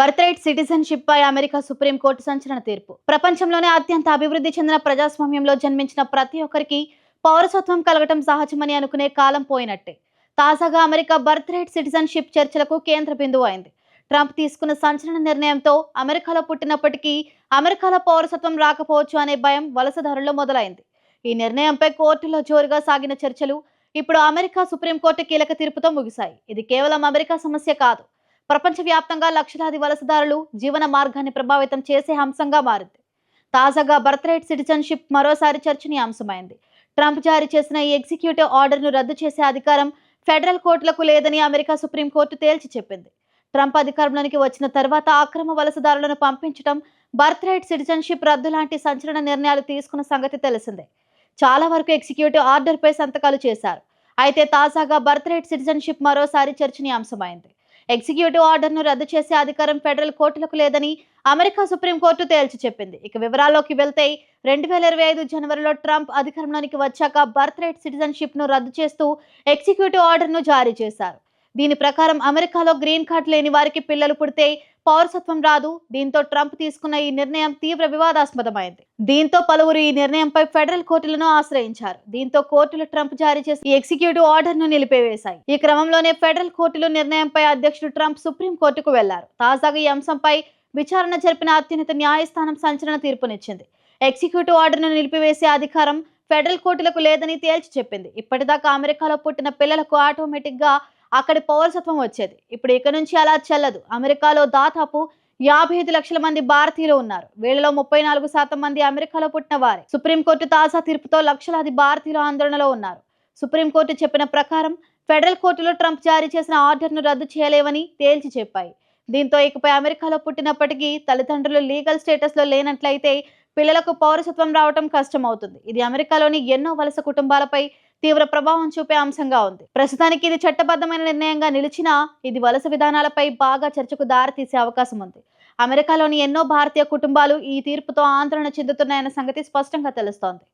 Birth right citizenship పై America supreme court సంచలన తీర్పు. ప్రపంచంలోనే అత్యంత అభివృద్ధి చెందిన ప్రజాస్వామ్యంలో జన్మించిన ప్రతి ఒక్కరికి పౌరసత్వం కలగటం సహజమని అనుకునే కాలం పోయినట్టే. తాజాగా అమెరికా బర్త్ రైట్ సిటిజన్షిప్ చర్చలకు కేంద్ర బిందువు అయింది. ట్రంప్ తీసుకున్న సంచలన నిర్ణయంతో అమెరికాలో పుట్టినప్పటికీ అమెరికాలో పౌరసత్వం రాకపోవచ్చు అనే భయం వలసదారుల్లో మొదలైంది. ఈ నిర్ణయంపై కోర్టులో జోరుగా సాగిన చర్చలు ఇప్పుడు అమెరికా సుప్రీంకోర్టు కీలక తీర్పుతో ముగిశాయి. ఇది కేవలం అమెరికా సమస్య కాదు. ప్రపంచవ్యాప్తంగా లక్షలాది వలసదారులు జీవన మార్గాన్ని ప్రభావితం చేసే అంశంగా మారింది. తాజాగా బర్త్ రైట్ సిటిజన్షిప్ మరోసారి చర్చనీయాంశమైంది. ట్రంప్ జారీ చేసిన ఈ ఎగ్జిక్యూటివ్ ఆర్డర్ను రద్దు చేసే అధికారం ఫెడరల్ కోర్టులకు లేదని అమెరికా సుప్రీంకోర్టు తేల్చి చెప్పింది. ట్రంప్ అధికారంలోనికి వచ్చిన తర్వాత అక్రమ వలసదారులను పంపించడం బర్త్ రైట్ సిటిజన్షిప్ రద్దు లాంటి సంచలన నిర్ణయాలు తీసుకున్న సంగతి తెలిసిందే. చాలా వరకు ఎగ్జిక్యూటివ్ ఆర్డర్పై సంతకాలు చేశారు. అయితే తాజాగా బర్త్ రైట్ సిటిజన్షిప్ మరోసారి చర్చనీయాంశమైంది. ఎగ్జిక్యూటివ్ ఆర్డర్ను రద్దు చేసే అధికారం ఫెడరల్ కోర్టులకు లేదని అమెరికా సుప్రీంకోర్టు తేల్చి చెప్పింది. ఇక వివరాల్లోకి వెళ్తే రెండు వేల ఇరవై ఐదు జనవరిలో ట్రంప్ అధికారంలోనికి వచ్చాక బర్త్ రైట్ సిటిజన్షిప్ను రద్దు చేస్తూ ఎగ్జిక్యూటివ్ ఆర్డర్ను జారీ చేశారు. దీని ప్రకారం అమెరికాలో గ్రీన్ కార్డ్ లేని వారికి పిల్లలు పుడితే పౌరసత్వం రాదు. దీంతో ట్రంప్ తీసుకున్న ఈ నిర్ణయం తీవ్ర వివాదాస్పదమైంది. దీంతో పలువురు ఈ నిర్ణయంపై ఫెడరల్ కోర్టులను ఆశ్రయించారు. దీంతో కోర్టులు ట్రంప్ జారీ చేసిన ఎగ్జిక్యూటివ్ ఆర్డర్ను నిలిపివేశాయి. ఈ క్రమంలోనే ఫెడరల్ కోర్టులు నిర్ణయంపై అధ్యక్షుడు ట్రంప్ సుప్రీం కోర్టుకు వెళ్ళారు. తాజాగా ఈ అంశంపై విచారణ జరిపిన అత్యున్నత న్యాయస్థానం సంచలన తీర్పునిచ్చింది. ఎగ్జిక్యూటివ్ ఆర్డర్ను నిలిపివేసే అధికారం ఫెడరల్ కోర్టులకు లేదని తేల్చి చెప్పింది. ఇప్పటిదాకా అమెరికాలో పుట్టిన పిల్లలకు ఆటోమేటిక్గా అక్కడి పౌరసత్వం వచ్చేది. ఇప్పుడు ఇక నుంచి అలా చెల్లదు. అమెరికాలో దాదాపు యాభై ఐదు లక్షల మంది భారతీయులు ఉన్నారు. వీళ్ళలో ముప్పై నాలుగు శాతం మంది అమెరికాలో పుట్టిన వారే. సుప్రీంకోర్టు తాజా తీర్పుతో లక్షలాది భారతీయులు ఆందోళనలో ఉన్నారు. సుప్రీంకోర్టు చెప్పిన ప్రకారం ఫెడరల్ కోర్టులో ట్రంప్ జారీ చేసిన ఆర్డర్ను రద్దు చేయలేవని తేల్చి చెప్పాయి. దీంతో ఇకపై అమెరికాలో పుట్టినప్పటికీ తల్లిదండ్రులు లీగల్ స్టేటస్లో లేనట్లయితే పిల్లలకు పౌరసత్వం రావటం కష్టమవుతుంది. ఇది అమెరికాలోని ఎన్నో వలస కుటుంబాలపై తీవ్ర ప్రభావం చూపే అంశంగా ఉంది. ప్రస్తుతానికి ఇది చట్టబద్ధమైన నిర్ణయంగా నిలిచినా ఇది వలస విధానాలపై బాగా చర్చకు దారితీసే అవకాశం ఉంది. అమెరికాలోని ఎన్నో భారతీయ కుటుంబాలు ఈ తీర్పుతో ఆందోళన చెందుతున్నాయన్న సంగతి స్పష్టంగా తెలుస్తోంది.